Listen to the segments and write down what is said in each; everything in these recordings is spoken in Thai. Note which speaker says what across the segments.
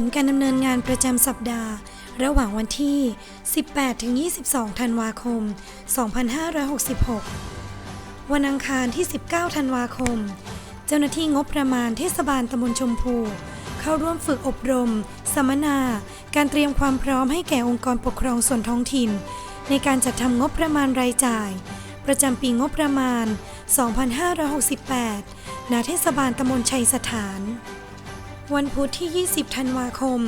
Speaker 1: ผลการดำเนินงานประจำสัปดาห์ ระหว่างวันที่ 18-22 ธันวาคม 2566 วันอังคารที่ 19 ธันวาคม เจ้าหน้าที่งบประมาณเทศบาลตำบลชมพู เข้าร่วมฝึกอบรม สัมมนา การเตรียมความพร้อมให้แก่องค์กรปกครองส่วนท้องถิ่น ในการจัดทำงบประมาณรายจ่าย ประจำปีงบประมาณ 2568 ณ เทศบาลตำบลชัยสถาน วันพุธที่ 20 ธันวาคม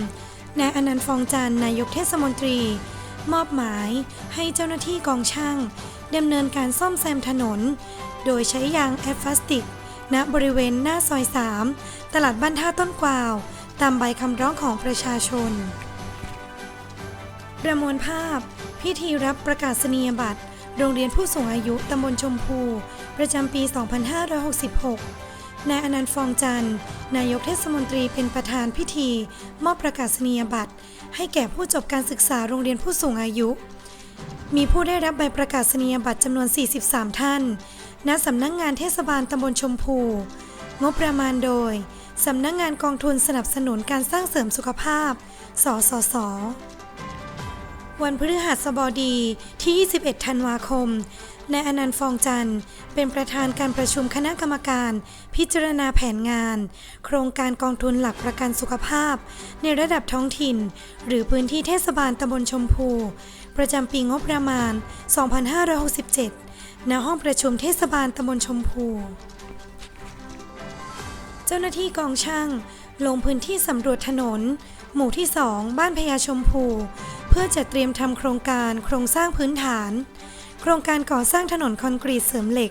Speaker 1: นายอนันต์ฟองจันนายกเทศมนตรี มอบหมายให้เจ้าหน้าที่กองช่างดำเนินการซ่อมแซมถนน โดยใช้ยางแอฟฟาสติก ณ บริเวณหน้าซอย 3 ตลาดบ้านท่าต้นกวาว ตามใบคำร้องของประชาชน ประมวลภาพ พิธีรับประกาศนียบัตร โรงเรียนผู้สูงอายุตำบลชมพู ประจำปี 2566 นายอนันต์ฟองจันทร์ นายกเทศมนตรีเป็นประธานพิธี มอบประกาศนียบัตร ให้แก่ผู้จบการศึกษาโรงเรียนผู้สูงอายุ มีผู้ได้รับใบประกาศนียบัตรจำนวน 43 ท่าน ณ สำนักงงานเทศบาลตำบลชมพู งบประมาณโดย สำนักงงานกองทุนสนับสนุนการสร้างเสริมสุขภาพ สสสวันพฤหัสบดีที่ 21 ธันวาคม นายอนันต์ฟองจันทร์ เป็นประธานการประชุมคณะกรรมการ พิจารณาแผนงาน โครงการกองทุนหลักประกันสุขภาพ ในระดับท้องถิ่น หรือพื้นที่เทศบาลตำบลชมพู ประจำปีงบประมาณ 2567 ณ ห้องประชุมเทศบาลตำบลชมพู เจ้าหน้าที่กองช่าง ลงพื้นที่สำรวจถนน หมู่ที่ 2 บ้านพญาชมพู เพื่อจะเตรียมทำโครงการโครงสร้างพื้นฐาน โครงการก่อสร้างถนนคอนกรีตเสริมเหล็ก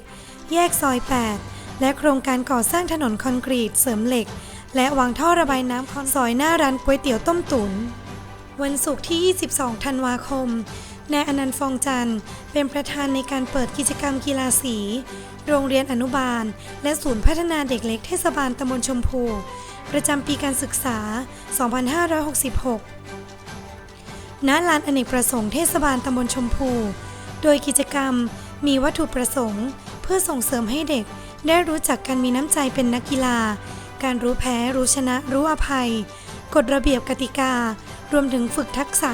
Speaker 1: แยกซอย 8 และโครงการก่อสร้างถนนคอนกรีตเสริมเหล็ก และวางท่อระบายน้ำคอนซอยหน้าร้านก๋วยเตี๋ยวต้มตุ๋นวันศุกร์ที่ 22 ธันวาคมนายอนันต์ฟองจันทร์เป็นประธานในการเปิดกิจกรรมกีฬาสี โรงเรียนอนุบาล และศูนย์พัฒนาเด็กเล็กเทศบาลตำบลชมพู ประจำปีการศึกษา 2566 ณ ลานอเนกประสงค์เทศบาลตำบลชมพู โดยกิจกรรมมีวัตถุประสงค์ เพื่อส่งเสริมให้เด็กได้รู้จักการมีน้ำใจเป็นนักกีฬา การรู้แพ้ รู้ชนะ รู้อภัย กฎระเบียบกติกา รวมถึงฝึกทักษะ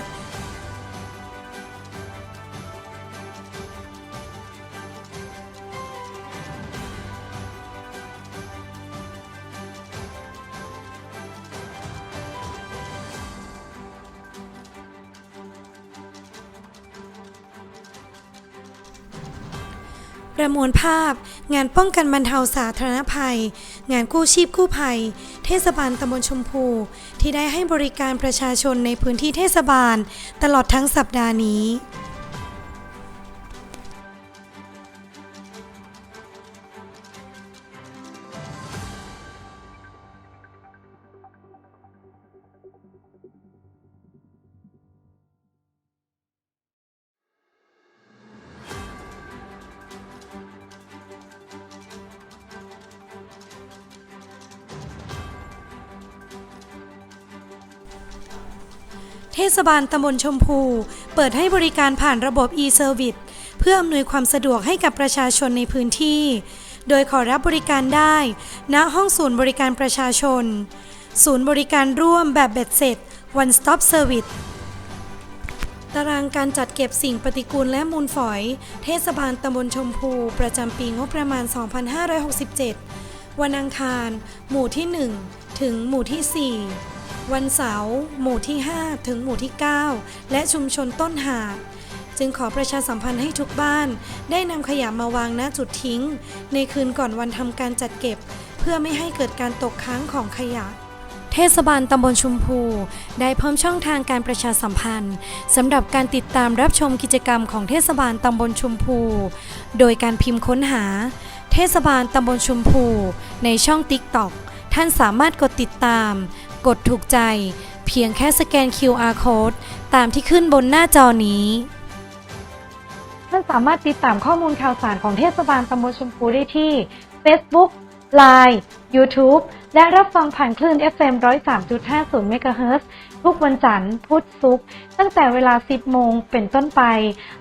Speaker 1: ประมวลภาพ งานป้องกันบรรเทาสาธารณภัย งานกู้ชีพกู้ภัย เทศบาลตำบลชมพู ที่ได้ให้บริการประชาชนในพื้นที่เทศบาล ตลอดทั้งสัปดาห์นี้ เทศบาลตำบลชมพู เปิดให้บริการผ่านระบบ e-service เพื่ออำนวยความสะดวกให้กับประชาชนในพื้นที่ โดยขอรับบริการได้ ณห้องศูนย์บริการประชาชน ศูนย์บริการร่วมแบบเบ็ดเสร็จ one stop service ตารางการจัดเก็บสิ่งปฏิกูลและมูลฝอย เทศบาลตำบลชมพู ประจำปีงบประมาณ 2567 วันอังคาร หมู่ที่ 1 ถึงหมู่ที่ 4 วันเสาร์หมู่ที่ 5 ถึงหมู่ที่ 9 และชุมชนต้นหาด จึงขอประชาสัมพันธ์ให้ทุกบ้าน ได้นำขยะมาวางณจุดทิ้ง ในคืนก่อนวันทำการจัดเก็บ เพื่อไม่ให้เกิดการตกค้างของขยะเทศบาลตำบลชุมพู ได้เพิ่มช่องทางการประชาสัมพันธ์สำหรับการติดตามรับชมกิจกรรมของเทศบาลตำบลชุมพู โดยการพิมพ์ค้นหา เทศบาลตำบลชุมพู ในช่อง TikTok ท่านสามารถกดติดตาม กดถูกใจ เพียงแค่สแกน QR code ตามที่ขึ้นบนหน้าจอนี้
Speaker 2: ท่านสามารถติดตามข้อมูลข่าวสารของเทศบาลตำบลชมพูได้ที่ Facebook Line YouTube และรับฟังผ่านคลื่น FM 103.50 MHz ทุกวันจันทร์ พุธศุกร์ตั้งแต่เวลา 10 โมงเป็นต้นไป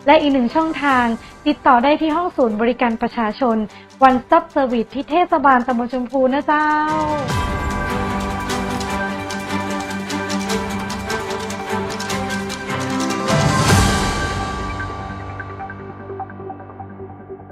Speaker 2: และอีกหนึ่งช่องทาง ติดต่อได้ที่ห้องศูนย์บริการประชาชน One Stop Service ที่เทศบาลตำบลชมพูนะเจ้า